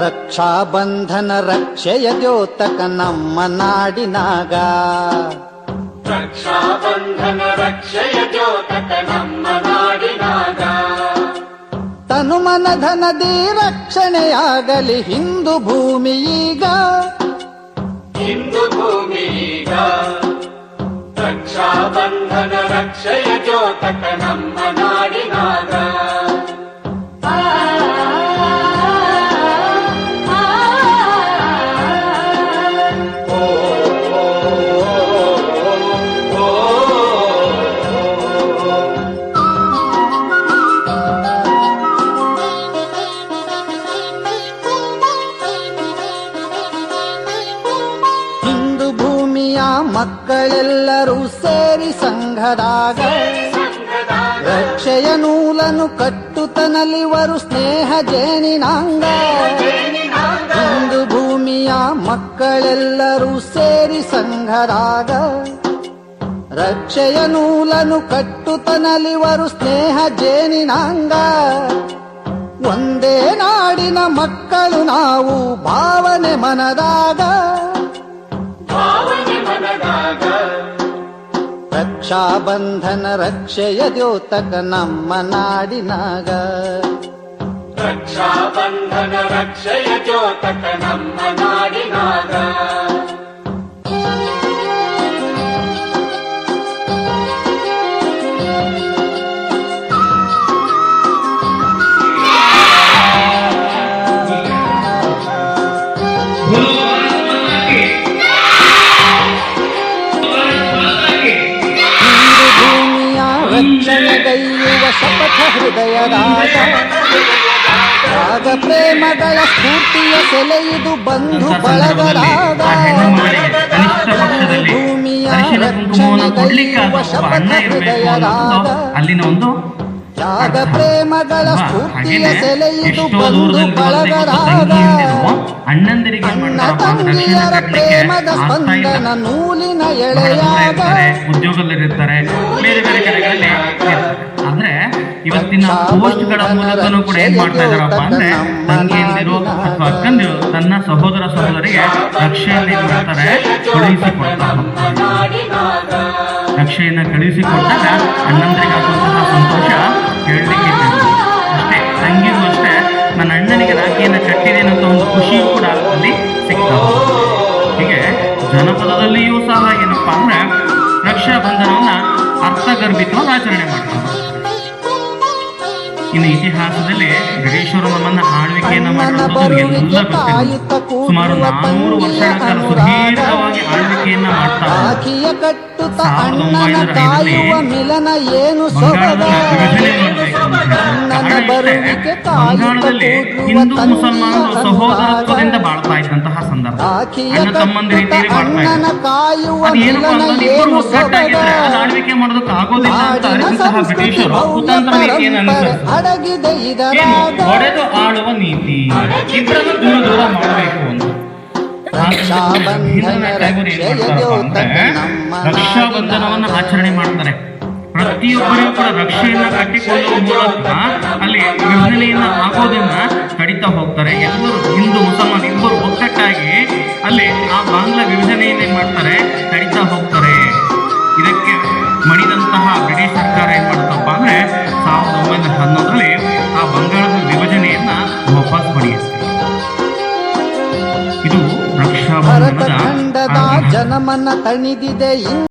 ರಕ್ಷಾ ಬಂಧನ ರಕ್ಷೆಯ ದ್ಯೋತಕ ನಮ್ಮ ನಾಡಿನಾಗ. ರಕ್ಷಾಬಂಧನ ರಕ್ಷೆಯ ದ್ಯೋತಕ ನಮ್ಮ ನಾಡಿನಾಗ. ತನುಮನ ಧನದಿ ರಕ್ಷಣೆಯಾಗಲಿ ಹಿಂದೂ ಭೂಮಿ ಈಗ. ಹಿಂದೂ ಭೂಮಿಯೀಗ ರಕ್ಷಾಬಂಧನ ರಕ್ಷೆಯ ದ್ಯೋತಕ ನಮ್ಮ ನಾಡಿನಾಗ. ಮಕ್ಕಳೆಲ್ಲರೂ ಸೇರಿ ಸಂಘದಾಗ. ರಕ್ಷೆಯ ನೂಲನು ಕಟ್ಟುತನಲಿವರು ಸ್ನೇಹ ಜೇನಿನಾಂಗ. ಹಿಂದೂ ಭೂಮಿಯ ಮಕ್ಕಳೆಲ್ಲರೂ ಸೇರಿ ಸಂಘದಾಗ. ರಕ್ಷೆಯ ನೂಲನು ಕಟ್ಟುತನಲಿವರು ಸ್ನೇಹ ಜೇನಿನಾಂಗ. ಒಂದೇ ನಾಡಿನ ಮಕ್ಕಳು ನಾವು ಭಾವನೆ ಮನದಾಗ. ರಕ್ಷಾ ಬಂಧನ ರಕ್ಷೆಯ ದ್ಯೋತಕ ನಮ್ಮ ನಾಡಿನಾಗ ರಕ್ಷಾಬಂಧನ ರಕ್ಷೆಯ ದ್ಯೋತಕ ನಮ್ಮ ನಾಡಿನಾಗ ರಕ್ಷಣೆಗೈಯುವ ಶಪಥ ಹೃದಯ ರಾಗ ಪ್ರೇಮಗಳ ಸ್ಫೂರ್ತಿಯ ಸೆಲೆಯಿದು ಬಂಧು ಬಳಗರಾಗ ಭೂಮಿಯ ರಕ್ಷಣೆಗೈಯುವ ಶಪಥ ಹೃದಯದಾಗ ಅಲ್ಲಿನ ಒಂದು ತ್ಯಾಗ ಪ್ರೇಮಗಳ? ಸ್ಫೂರ್ತಿಯ ಸೆಲೆಯಿದು ಬಂದು ಅಣ್ಣಂದಿರಿಗೆ ಅಣ್ಣ ಅಂದ್ರೆ ತಂಗಿಯರ ಪ್ರೇಮದ ಸ್ಪಂದನ ನೂಲಿನ ಎಳೆಯಾದ ಉದ್ಯೋಗದಲ್ಲಿರುತ್ತಾರೆ ಬೇರೆ ಬೇರೆ ಕಡೆಗಳಲ್ಲಿ. ಆದ್ರೆ ಇವತ್ತಿನ ಪೋಸ್ಟ್ಗಳ ಮೂಲಕನೂ ಕೂಡ ಏನ್ ಮಾಡ್ತಾ ಇದಾರಪ್ಪ ಅಂದ್ರೆ ತಂಗಿಯಂದಿರು ಅಥವಾ ಅಕ್ಕಂದಿರು ತನ್ನ ಸಹೋದರ ಸಹೋದರಿಗೆ ರಕ್ಷೆಯಲ್ಲಿ ಏನ್ ಮಾಡ್ತಾರೆ ಕಳುಹಿಸಿಕೊಡ್ತಾರೆ ರಕ್ಷೆಯನ್ನ ಕಳುಹಿಸಿಕೊಟ್ಟಾಗ ಅಣ್ಣಂದರಿಗೆ ಆಗುವಂತಹ ಸಂತೋಷ ಹೇಳಲಿಕ್ಕೆ ಅಷ್ಟೇ ತಂಗಿಗೂ ಅಷ್ಟೇ. ನನ್ನ ಅಣ್ಣನಿಗೆ ರಾಖಿಯನ್ನು ಕಟ್ಟಿದೆ ಅಂತ ಒಂದು ಖುಷಿಯೂ ಕೂಡ ಅಲ್ಲಿ ಸಿಗ್ತಾ ಹೀಗೆ ಜನಪದದಲ್ಲಿಯೂ ಸಹ ಏನಪ್ಪಾ ಅಂದ್ರೆ ರಕ್ಷಾಬಂಧನವನ್ನು ಅರ್ಥಗರ್ಭಿತವಾಗಿ ಆಚರಣೆ ಮಾಡ್ತಾರೆ. ಇನ್ನು ಇತಿಹಾಸದಲ್ಲಿ ಬ್ರಿಟಿಷರು ನಮ್ಮನ್ನ ಆಳ್ವಿಕೆಯನ್ನ ಮಾಡಿರೋದು ಸುಮಾರು ನಾನೂರು ವರ್ಷಗಳ ಕಾಲ ಸುದೀರ್ಘವಾಗಿ ಆಳ್ವಿಕೆಯನ್ನ ಮಾಡ್ತಾರೆ ಸಾವಿರದ ಒಂಬೈನೂರ ವಿಭಜನೆ ಮಾಡಬೇಕು ಕಾರಣ ಬರುವಿಕೆ ಇಷ್ಟೇ, ಕಾಯುತ್ತ ಹಿಂದೂ ತಂದೆಯ ಮುಸಲ್ಮಾನರು ಸಹೋದರತ್ವದಿಂದ ಬಾಳ್ತಾ ಇದ್ದಂತಹ ಸಂದರ್ಭ. ಅಣ್ಣ ತಮ್ಮಂದಿರ ರೀತಿಯಲ್ಲಿ ಬಾಳ್ತಾ ಇಬ್ಬರು ಒಗ್ಗಟ್ಟಾಗಿದ್ರೆ ಅದು ಆಳ್ವಿಕೆ ಮಾಡೋದಕ್ಕೆ ಆಗೋದಿಲ್ಲ ಅಂತ ನಾಡಿನ ಅರಿತಂತಹ ಬ್ರಿಟಿಷರು ಭವ್ಯ ಕುತಂತ್ರ ನೀತಿಯನ್ನು ಪರಂಪರೆ ಅನುಸರಿಸಿದ್ರು ಅಡಗಿದೆ ಏನು? ಒಡೆದು ಆಳುವ ನೀತಿ. ಇಬ್ಬರನ್ನು ದೂರ ದೂರ ಮಾಡಬೇಕು ಅಂತ. ರಕ್ಷಾಬಂಧನ ರಕ್ಷೆಯ ಆಚರಣೆ ಮಾಡ್ತಾರೆ. ಪ್ರತಿಯೊಬ್ಬರಿಗೂ ಕೂಡ ರಕ್ಷೆಯನ್ನ ಕಟ್ಟಿಕೊಳ್ಳುವ ಮೂಲಕ ಅಲ್ಲಿ ವಿಭಜನೆಯನ್ನ ಹಾಕೋದನ್ನ ತಡಿತಾ ಹೋಗ್ತಾರೆ. ಎಲ್ಲರೂ ಹಿಂದೂ ಮುಸಲ್ಮಾನ್ ಇಬ್ಬರು ಒಗ್ಗಟ್ಟಾಗಿ ಅಲ್ಲಿ ಆ ಬಾಂಗ್ಲಾ ವಿಭಜನೆಯನ್ನ ಏನ್ ಮಾಡ್ತಾರೆ ತಡಿತಾ ಹೋಗ್ತಾರೆ. ಇದಕ್ಕೆ ಮಣಿದಂತಹ ಬ್ರಿಟಿಷ್ ಸರ್ಕಾರ ಏನ್ ಮಾಡುತ್ತಪ್ಪ ಅಂದ್ರೆ ಸಾವಿರದ ಒಂಬೈನೂರ ಹನ್ನೊಂದರಲ್ಲಿ ಆ ಬಂಗಾಳದ ವಿಭಜನೆಯನ್ನ ವಾಪಸ್ ಪಡೆಯುತ್ತೆ. ಇದು ರಕ್ಷಾ ರಕ್ಷಾಬಂಧನದ ಜನಮನ ತಣಿದಿದೆ.